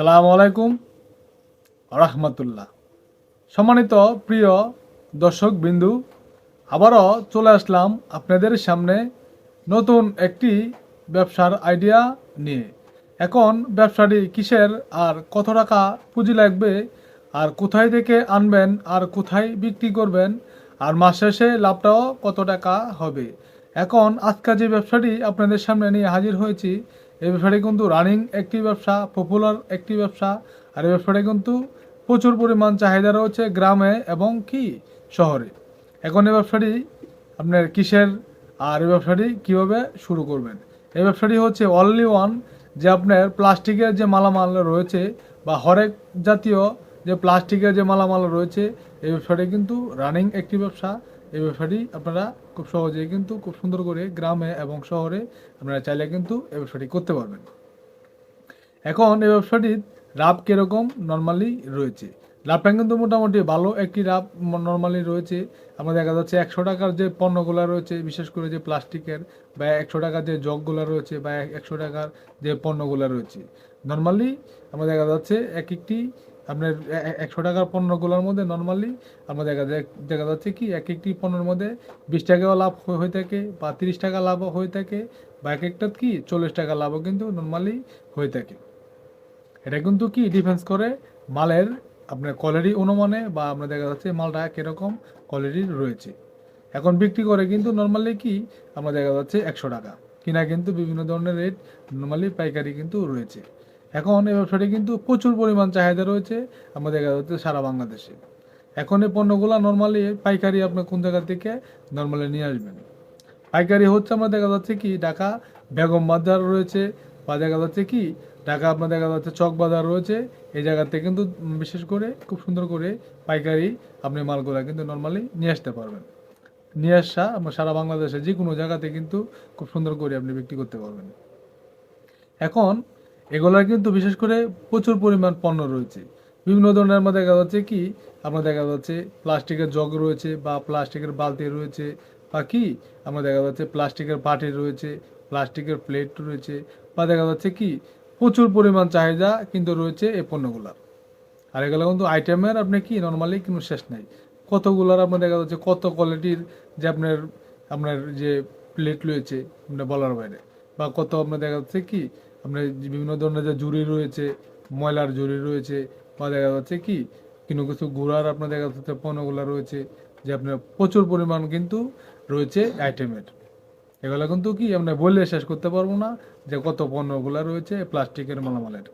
সালাম আলাইকুম রহমতুল্লাহ সম্মানিত প্রিয় দর্শক বিন্দু, আবারও চলে আসলাম আপনাদের সামনে নতুন একটি ব্যবসার আইডিয়া নিয়ে। এখন ব্যবসাটি কিসের আর কত টাকা পুঁজি লাগবে আর কোথায় থেকে আনবেন আর কোথায় বিক্রি করবেন আর মাস শেষে লাভটাও কত টাকা হবে? এখন আজকে যে ব্যবসাটি আপনাদের সামনে নিয়ে হাজির হয়েছি এই ব্যবসাটি কিন্তু রানিং একটি ব্যবসা পপুলার একটি ব্যবসা, আর এই ব্যবসাটি কিন্তু প্রচুর পরিমাণ চাহিদা রয়েছে গ্রামে এবং কি শহরে। এখন এই ব্যবসাটি আপনার কিসের, আর এই ব্যবসাটি কীভাবে শুরু করবেন? এই ব্যবসাটি হচ্ছে অনলি ওয়ান যে আপনার প্লাস্টিকের যে মালামাল রয়েছে বা হরেক জাতীয় যে প্লাস্টিকের যে মালামাল রয়েছে এই ব্যবসাটি কিন্তু রানিং একটি ব্যবসা এই ব্যবসাটি আপনারা খুব সহজেই কিন্তু খুব সুন্দর করে গ্রামে এবং শহরে আপনারা চাইলে কিন্তু এই ব্যবসাটি করতে পারবেন। এখন এই ব্যবসাটির লাভ কীরকম নর্মালি রয়েছে? লাভটা কিন্তু মোটামুটি ভালো একটি লাভ নর্মালি রয়েছে। আমরা দেখা যাচ্ছে একশো টাকার যে পণ্যগুলো রয়েছে, বিশেষ করে যে প্লাস্টিকের বা একশো টাকার যে জগগুলো রয়েছে বা একশো টাকার যে পণ্যগুলো রয়েছে। নর্মালি আমরা দেখা যাচ্ছে এক একটি আপনার একশো টাকার পণ্যগুলোর মধ্যে নর্মালি আমরা দেখা দেখা যাচ্ছে কি, এক একটি পণ্যের মধ্যে বিশ টাকাও লাভ হয়ে হয়ে থাকে বা তিরিশ টাকা লাভও হয়ে থাকে বা এক একটা কি চল্লিশ টাকা লাভও কিন্তু নর্মালি হয়ে থাকে। এটা কিন্তু কি ডিফেন্স করে মালের আপনার কোয়ালিটি অনুমানে বা আমরা দেখা যাচ্ছে মালটা কীরকম কোয়ালিটির রয়েছে। এখন বিক্রি করে কিন্তু নর্মালি কি আমরা দেখা যাচ্ছে একশো টাকা। কিনা কিন্তু বিভিন্ন ধরনের রেট নর্মালি পাইকারি কিন্তু রয়েছে। এখন এই ব্যবসাটি কিন্তু প্রচুর পরিমাণ চাহিদা রয়েছে আমাদের দেখা যাচ্ছে সারা বাংলাদেশে। এখন এই পণ্যগুলো নর্মালি পাইকারি আপনি কোন জায়গা থেকে নর্মালি নিয়ে আসবেন। পাইকারি হচ্ছে আমরা দেখা যাচ্ছে কি, ঢাকা বেগম বাজার রয়েছে বা দেখা যাচ্ছে কি, ঢাকা আপনার দেখা যাচ্ছে চক বাজার রয়েছে, এই জায়গাতে কিন্তু বিশেষ করে খুব সুন্দর করে পাইকারি আপনি মালগুলা কিন্তু নর্মালি নিয়ে আসতে পারবেন। নিয়ে আসা আমরা সারা বাংলাদেশে যে কোনো জায়গাতে কিন্তু খুব সুন্দর করে আপনি বিক্রি করতে পারবেন। এখন এগুলার কিন্তু বিশেষ করে প্রচুর পরিমাণ পণ্য রয়েছে। বিভিন্ন ধরনের আমরা দেখা যাচ্ছে কি, আমরা দেখা যাচ্ছে প্লাস্টিকের জগ রয়েছে বা প্লাস্টিকের বালতি রয়েছে বা কি, আমরা দেখা যাচ্ছে প্লাস্টিকের বাটি রয়েছে, প্লাস্টিকের প্লেট রয়েছে বা দেখা যাচ্ছে কি, প্রচুর পরিমাণ চাহিদা কিন্তু রয়েছে এই পণ্যগুলার। আর এগুলো কিন্তু আইটেমের আপনি কি নর্মালি কিন্তু শেষ নাই। কতগুলার আপনার দেখা যাচ্ছে কত কোয়ালিটির যে আপনার আপনার যে প্লেট রয়েছে আপনার বলার বাইরে, বা কত আপনার দেখা যাচ্ছে কি আপনার বিভিন্ন ধরনের যে জুড়ি রয়েছে, ময়লার জুড়ি রয়েছে, বা দেখা যাচ্ছে কি, কিন্তু কিছু গুড়ার আপনার দেখা যাচ্ছে পণ্যগুলো রয়েছে, যে আপনার প্রচুর পরিমাণ কিন্তু রয়েছে আইটেমের এগুলো কিন্তু কি আমরা বলে শেষ করতে পারব না, যে কত পণ্যগুলো রয়েছে প্লাস্টিকের মালামালের।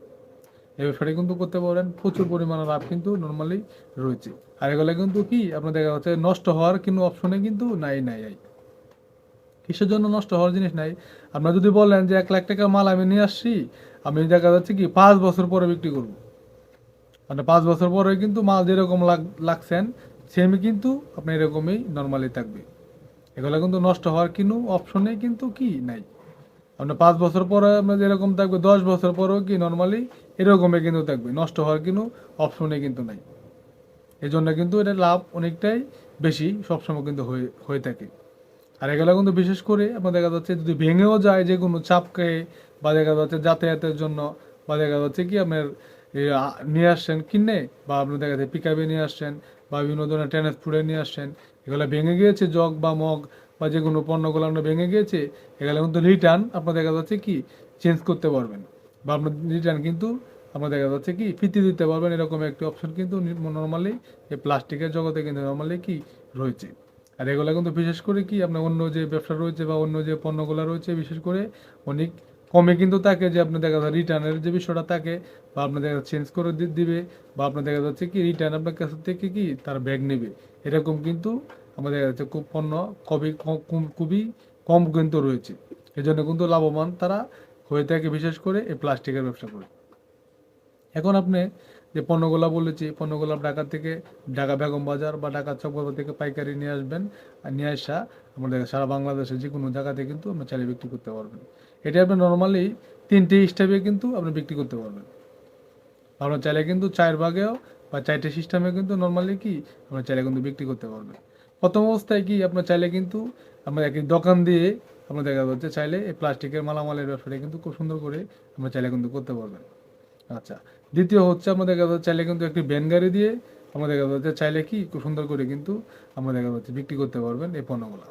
এই ব্যবসাটি কিন্তু করতে পারেন, প্রচুর পরিমাণে লাভ কিন্তু নর্মালি রয়েছে। আর এগুলো কিন্তু কি, আপনার দেখা যাচ্ছে নষ্ট হওয়ার কোনো অপশনে কিন্তু নাই নাই। কিসের জন্য নষ্ট হওয়ার জিনিস নাই। আপনারা যদি বলেন যে এক লাখ টাকা মাল আমি নিয়ে আসছি, আমি দেখা যাচ্ছে কি পাঁচ বছর পরে বিক্রি করব। মানে পাঁচ বছর পরে কিন্তু মাল যেরকম লাগ- লাগছেন সেমই কিন্তু আপনি এরকমই নর্মালি থাকবে। এগুলো কিন্তু নষ্ট হওয়ার কোনো অপশনে কিন্তু কি নাই। আপনার পাঁচ বছর পরে আপনার যেরকম থাকবে, দশ বছর পরেও কি নর্মালি এরকমই কিন্তু থাকবে। নষ্ট হওয়ার কোনো অপশনে কিন্তু নাই। এই জন্য কিন্তু এটা লাভ অনেকটাই বেশি সবসময় কিন্তু হয়ে হয়ে থাকে। আর এগুলো কিন্তু বিশেষ করে আপনার দেখা যাচ্ছে যদি ভেঙেও যায় যে কোনো চাপকে, বা দেখা যাচ্ছে যাতায়াতের জন্য, বা দেখা যাচ্ছে কি আপনার নিয়ে আসছেন কিনে, বা আপনি দেখা যাচ্ছে পিকাবে নিয়ে আসছেন, বা বিভিন্ন ধরনের ট্রান্সপোর্টে নিয়ে আসছেন, এগুলো ভেঙে গিয়েছে, জগ বা মগ, বা যে কোনো পণ্যগুলো আপনার ভেঙে গিয়েছে, এগুলো কিন্তু রিটার্ন আপনার দেখা যাচ্ছে কি চেঞ্জ করতে পারবেন। বা আপনার রিটার্ন কিন্তু আপনার দেখা যাচ্ছে কি ফিতে দিতে পারবেন, এরকম একটি অপশন কিন্তু নর্মালি এই প্লাস্টিকের জগতে কিন্তু নর্মালি কি রয়েছে। আর এগুলো কিন্তু বিশেষ করে কি আপনার অন্য যে ব্যবসা রয়েছে বা অন্য যে পণ্যগুলো রয়েছে, বিশেষ করে অনেক কমে কিন্তু থাকে যে আপনি দেখা যাচ্ছে রিটার্নের যে বিষয়টা থাকে বা আপনার দেখা যাচ্ছে চেঞ্জ করে দিবে বা আপনার দেখা যাচ্ছে কি রিটার্ন আপনার কাছ থেকে কি তার ব্যাগ নেবে। এরকম কিন্তু আমাদের দেখা যাচ্ছে খুব পণ্য খুবই খুবই কম কিন্তু রয়েছে। এই জন্য কিন্তু লাভবান তারা হয়ে থাকে বিশেষ করে এই প্লাস্টিকের ব্যবসা করে। এখন আপনি যে পণ্যগুলো বলেছি, পণ্যগুলো ঢাকা থেকে ঢাকা বেগম বাজার বা ঢাকা চক বাজার থেকে পাইকারি নিয়ে আসবেন, আর নিয়ে আসা আমাদের সারা বাংলাদেশে যে কোনো জায়গাতে কিন্তু আপনি চালিয়ে বিক্রি করতে পারবেন। এটা আপনি নর্মালি তিনটে স্টেপে কিন্তু আপনি বিক্রি করতে পারবেন। আপনার চাইলে কিন্তু চায়ের ভাগেও বা চারটে সিস্টেমে কিন্তু নর্মালি কি আপনার চাইলে কিন্তু বিক্রি করতে পারবেন। প্রথম অবস্থায় কি আপনার চাইলে কিন্তু আমরা একই দোকান দিয়ে আপনার দেখা যাচ্ছে চাইলে এই প্লাস্টিকের মালামালের ব্যবসাটা কিন্তু খুব সুন্দর করে আমরা চাইলে কিন্তু করতে পারবেন। আচ্ছা দ্বিতীয় হচ্ছে আমাদের দেখা যাচ্ছে চাইলে কিন্তু একটি ভ্যান গাড়ি দিয়ে আমাদের দেখা যাচ্ছে চাইলে কি খুব সুন্দর করে কিন্তু আমরা দেখা যাচ্ছে বিক্রি করতে পারবেন এই পণ্যগুলো,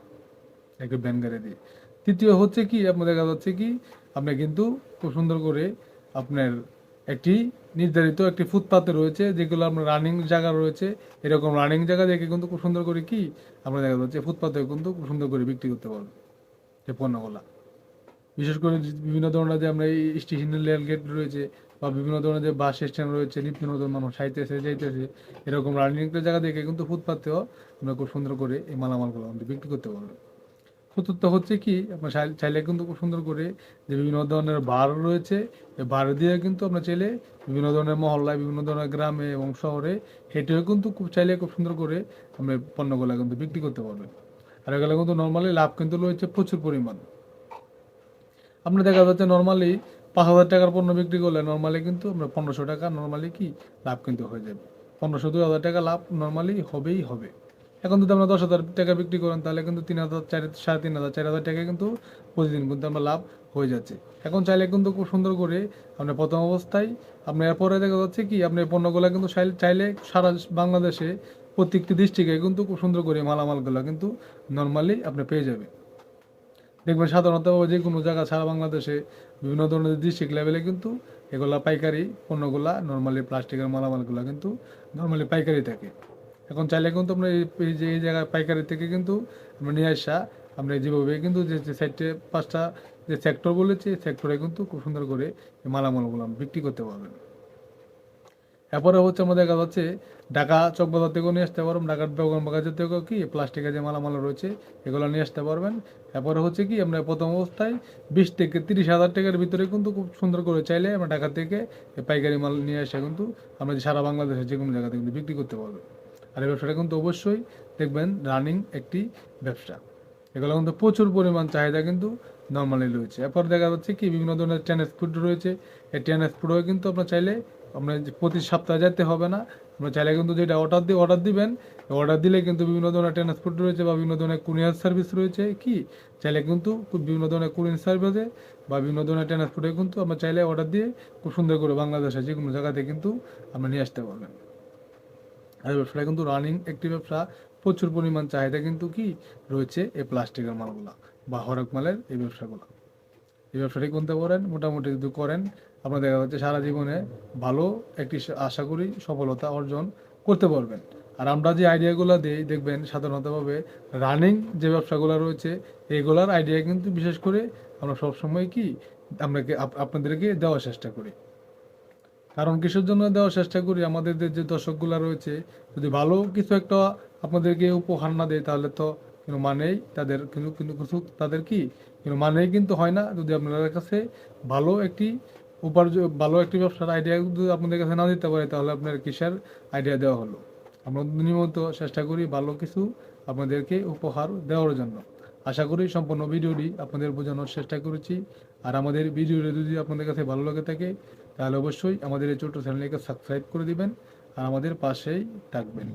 একটি ভ্যান গাড়ি দিয়ে। তৃতীয় হচ্ছে কি, আপনার দেখা যাচ্ছে কি, আপনি কিন্তু খুব সুন্দর করে আপনার একটি নির্ধারিত একটি ফুটপাতে রয়েছে, যেগুলো আপনার রানিং জায়গা রয়েছে, এরকম রানিং জায়গা দেখে কিন্তু খুব সুন্দর করে কি, আমরা দেখা যাচ্ছে ফুটপাতে কিন্তু খুব সুন্দর করে বিক্রি করতে পারবেন যে পণ্যগুলা। বিশেষ করে বিভিন্ন ধরনের যে আমরা এই স্টেশনের রেল গেট রয়েছে বা বিভিন্ন ধরনের যে বাস স্ট্যান্ড রয়েছে, নিত্য নতুন মানুষ খাইতেছে যাইতেছে, এরকম একটা জায়গা দেখে কিন্তু ফুটপাতেও আমরা খুব সুন্দর করে এই মালামালগুলো আমাদের বিক্রি করতে পারব। চতুর্থ হচ্ছে কি, আপনার চাই- চাইলে কিন্তু খুব সুন্দর করে যে বিভিন্ন ধরনের বার রয়েছে বার দিয়ে কিন্তু আপনার চাইলে বিভিন্ন ধরনের মহল্লায়, বিভিন্ন ধরনের গ্রামে এবং শহরে হেঁটেও কিন্তু খুব, চাইলে খুব সুন্দর করে আমরা পণ্যগুলো কিন্তু বিক্রি করতে পারবেন আর এগুলো কিন্তু নর্মালি লাভ কিন্তু রয়েছে প্রচুর পরিমাণ। আপনার দেখা যাচ্ছে নর্মালি পাঁচ হাজার টাকার পণ্য বিক্রি করলে নর্মালি কিন্তু আমরা পনেরোশো টাকা নর্মালি কি লাভ কিন্তু হয়ে যাবে। পনেরোশো, দুই হাজার টাকা লাভ নর্মালি হবেই হবে। এখন যদি আমরা দশ হাজার টাকা বিক্রি করেন, তাহলে কিন্তু তিন হাজার, চার, সাড়ে তিন হাজার, চার হাজার টাকা কিন্তু প্রতিদিন কিন্তু আমরা লাভ হয়ে যাচ্ছে। এখন চাইলে কিন্তু খুব সুন্দর করে আপনার প্রথম অবস্থায় আপনি এরপরে দেখা যাচ্ছে কি আপনি এই পণ্যগুলো কিন্তু চাইলে সারা বাংলাদেশে প্রত্যেকটি ডিস্ট্রিক্টে কিন্তু খুব সুন্দর করে মালামালগুলো কিন্তু নর্মালি আপনি পেয়ে যাবেন। দেখবেন সাধারণত যে কোনো জায়গা সারা বাংলাদেশে বিভিন্ন ধরনের ডিস্ট্রিক্ট লেভেলে কিন্তু এগুলা পাইকারি পণ্যগুলা নর্মালি প্লাস্টিকের মালামালগুলো কিন্তু নর্মালি পাইকারি থাকে। এখন চাইলে কিন্তু আমরা এই যে, এই জায়গায় পাইকারি থেকে কিন্তু আমরা নিয়ে আসা, আমরা যেভাবে কিন্তু যে যে সাইডে পাঁচটা যে সেক্টর বলেছি সেক্টরে কিন্তু খুব সুন্দর করে এই মালামালগুলো বিক্রি করতে পারবেন। এরপরে হচ্ছে আমাদের দেখা যাচ্ছে ঢাকা চকবাজার থেকেও নিয়ে আসতে পারবেন, ঢাকার বাগাজার থেকেও কি প্লাস্টিকের যে মালামাল রয়েছে, এগুলো নিয়ে আসতে পারবেন। এরপরে হচ্ছে কি আমরা প্রথম অবস্থায় বিশ থেকে তিরিশ হাজার টাকার ভিতরে কিন্তু খুব সুন্দর করে চাইলে আমরা ঢাকা থেকে পাইকারি মাল নিয়ে আসে কিন্তু আমরা যে সারা বাংলাদেশের যে কোনো জায়গাতে কিন্তু বিক্রি করতে পারব। আর এই ব্যবসাটা কিন্তু অবশ্যই দেখবেন রানিং একটি ব্যবসা। এগুলো কিন্তু প্রচুর পরিমাণ চাহিদা কিন্তু নর্মালি রয়েছে। এরপর দেখা যাচ্ছে কি বিভিন্ন ধরনের টেনিস ফুড রয়েছে। এই টেনিস ফুডও কিন্তু আপনার চাইলে আপনার প্রতি সপ্তাহে যেতে হবে না। আপনার চাইলে কিন্তু যেটা অর্ডার দিয়ে অর্ডার দিবেন অর্ডার দিলে কিন্তু বিভিন্ন ধরনের ফুড রয়েছে বা বিভিন্ন ধরনের কুরিয়ার সার্ভিস রয়েছে। কি? চাইলে কিন্তু বিভিন্ন ধরনের কুরিয়ার সার্ভিসে বা বিভিন্ন ধরনের ফুডে কিন্তু আমরা চাইলে অর্ডার দিয়ে খুব সুন্দর করে বাংলাদেশে যে কোনো জায়গাতে কিন্তু আমরা নিয়ে আসতে পারবেন। আর ব্যবসাটা কিন্তু রানিং একটি ব্যবসা। প্রচুর পরিমাণ চাহিদা কিন্তু কি রয়েছে এই প্লাস্টিকের মালগুলা বা হরক মালের এই ব্যবসাগুলো। এই ব্যবসাটি করতে পারেন মোটামুটি যদি করেন আপনার দেখা যাচ্ছে সারা জীবনে ভালো একটি আশা করি সফলতা অর্জন করতে পারবেন। আর আমরা যে আইডিয়াগুলো দিই, দেখবেন সাধারণতভাবে রানিং যে ব্যবসাগুলো রয়েছে এইগুলার আইডিয়া কিন্তু বিশেষ করে আমরা সবসময় কি আপ- আপনাদেরকে দেওয়ার চেষ্টা করি। কারণ কিসের জন্য দেওয়ার চেষ্টা করি? আমাদের যে- দর্শকগুলো রয়েছে, যদি ভালো কিছু একটা আপনাদেরকে উপহার না দেয়, তাহলে তো কোনো মানেই তাদের কিন্তু কিন্তু কিছু তাদের কি, কোনো মানেই কিন্তু হয় না। যদি আপনাদের কাছে ভালো একটি উপার্জন ভালো একটি ব্যবসার আইডিয়া যদি আপনাদের কাছে না দিতে পারে, তাহলে আপনার কিসের আইডিয়া দেওয়া হলো? আমরা নিয়মিত চেষ্টা করি ভালো কিছু আপনাদেরকে উপহার দেওয়ার জন্য। আশা করি সম্পূর্ণ ভিডিওটি আপনাদের বোঝানোর চেষ্টা করেছি। আর আমাদের ভিডিওটি যদি আপনাদের কাছে ভালো লাগে থাকে, তাহলে অবশ্যই আমাদের এই ছোট্ট চ্যানেলকে সাবস্ক্রাইব করে দিবেন। আর আমাদের পাশেই থাকবেন।